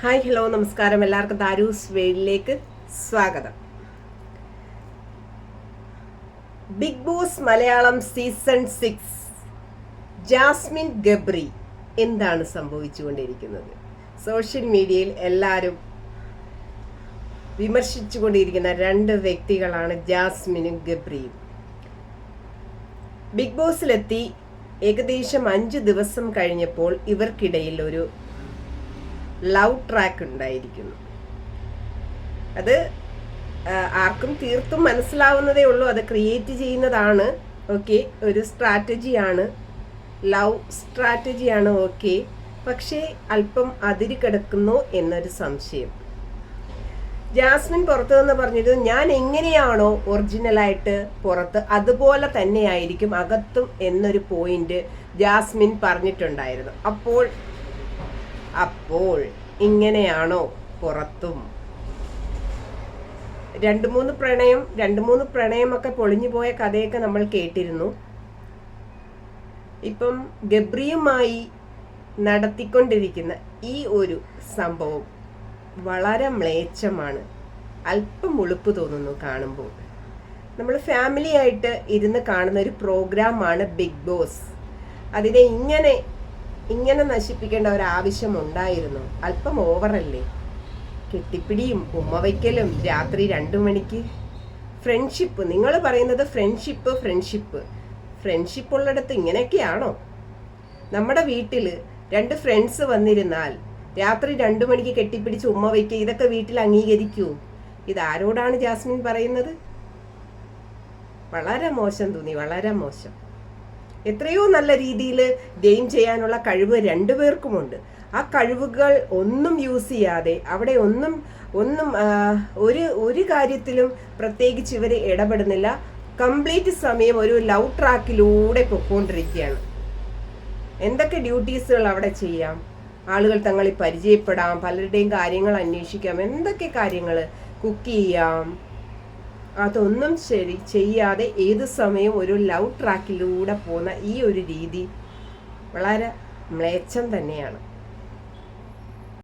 Hi hello നമസ്കാരം. എല്ലാവർക്കും ദാരൂസ് വേഡിലേക്ക് സ്വാഗതം. Big boss Malayalam season six Jasmine Gabri എന്താണ് സംഭവിച്ചുകൊണ്ടിരിക്കുന്നത്? സോഷ്യൽ മീഡിയയിൽ എല്ലാവരും വിമർശിച്ചുകൊണ്ടിരിക്കുന്ന രണ്ട് വ്യക്തികളാണ് ജാസ്മിനും ഗബ്രിയും. ബിഗ് ബോസിലെത്തി ഏകദേശം അഞ്ച് ദിവസം കഴിഞ്ഞപ്പോൾ ഇവർക്കിടയിൽ ഒരു ലവ് ട്രാക്ക് ഉണ്ടായിരിക്കുന്നു. അത് ആർക്കും തീർത്തും മനസ്സിലാവുന്നതേ ഉള്ളൂ. അത് ക്രിയേറ്റ് ചെയ്യുന്നതാണ്. ഓക്കെ ഒരു സ്ട്രാറ്റജിയാണ്. Love സ്ട്രാറ്റജിയാണ് okay. പക്ഷേ അല്പം അതിരി കിടക്കുന്നു എന്നൊരു സംശയം. ജാസ്മിൻ പുറത്തു നിന്ന് പറഞ്ഞത് ഞാൻ എങ്ങനെയാണോ ഒറിജിനലായിട്ട് പുറത്ത് അതുപോലെ തന്നെയായിരിക്കും അകത്തും എന്നൊരു പോയിന്റ് ജാസ്മിൻ പറഞ്ഞിട്ടുണ്ടായിരുന്നു. അപ്പോൾ അപ്പോൾ ഇങ്ങനെയാണോ പുറത്തും? രണ്ട് മൂന്ന് പ്രണയം രണ്ട് മൂന്ന് പ്രണയമൊക്കെ പൊളിഞ്ഞു പോയ കഥയൊക്കെ നമ്മൾ കേട്ടിരുന്നു. ഇപ്പം ഗബ്രിയുമായി നടത്തിക്കൊണ്ടിരിക്കുന്ന ഈ ഒരു സംഭവം വളരെ മ്ലേച്ഛമാണ്. അല്പം ഉളുപ്പ് തോന്നുന്നു കാണുമ്പോൾ. നമ്മൾ ഫാമിലി ആയിട്ട് ഇരുന്ന് കാണുന്ന ഒരു പ്രോഗ്രാമാണ് ബിഗ് ബോസ് അതിനെ ഇങ്ങനെ ഇങ്ങനെ നശിപ്പിക്കേണ്ട ഒരു ആവശ്യം ഉണ്ടായിരുന്നു. അല്പം ഓവറല്ലേ കെട്ടിപ്പിടിയും ഉമ്മ വയ്ക്കലും രാത്രി രണ്ടു മണിക്ക്. ഫ്രണ്ട്ഷിപ്പ് നിങ്ങൾ പറയുന്നത് ഫ്രണ്ട്ഷിപ്പ് ഫ്രണ്ട്ഷിപ്പ് ഫ്രണ്ട്ഷിപ്പ് ഉള്ളിടത്ത് ഇങ്ങനെയൊക്കെയാണോ? നമ്മുടെ വീട്ടിൽ രണ്ട് ഫ്രണ്ട്സ് വന്നിരുന്നാൽ രാത്രി രണ്ടു മണിക്ക് കെട്ടിപ്പിടിച്ച് ഉമ്മ വയ്ക്കുക ഇതൊക്കെ വീട്ടിൽ അംഗീകരിക്കൂ. ഇതാരോടാണ് ജാസ്മിൻ പറയുന്നത്? വളരെ മോശം തോന്നി. വളരെ മോശം. എത്രയോ നല്ല രീതിയിൽ ഗെയിം ചെയ്യാനുള്ള കഴിവ് രണ്ടുപേർക്കുമുണ്ട്. ആ കഴിവുകൾ ഒന്നും യൂസ് ചെയ്യാതെ അവിടെ ഒന്നും ഒന്നും ഒരു ഒരു കാര്യത്തിലും പ്രത്യേകിച്ച് ഇവർ ഇടപെടുന്നില്ല. കംപ്ലീറ്റ് സമയം ഒരു ലവ് ട്രാക്കിലൂടെ പൊക്കോണ്ടിരിക്കുകയാണ്. എന്തൊക്കെ ഡ്യൂട്ടീസുകൾ അവിടെ ചെയ്യാം? ആളുകൾ തങ്ങളിൽ പരിചയപ്പെടാം പലരുടെയും കാര്യങ്ങൾ അന്വേഷിക്കാം എന്തൊക്കെ കാര്യങ്ങൾ കുക്ക് ചെയ്യാം? അതൊന്നും ശരി ചെയ്യാതെ ഏത് സമയവും ഒരു ലവ് ട്രാക്കിലൂടെ പോകുന്ന ഈ ഒരു രീതി വളരെ മ്ലേച്ഛം തന്നെയാണ്.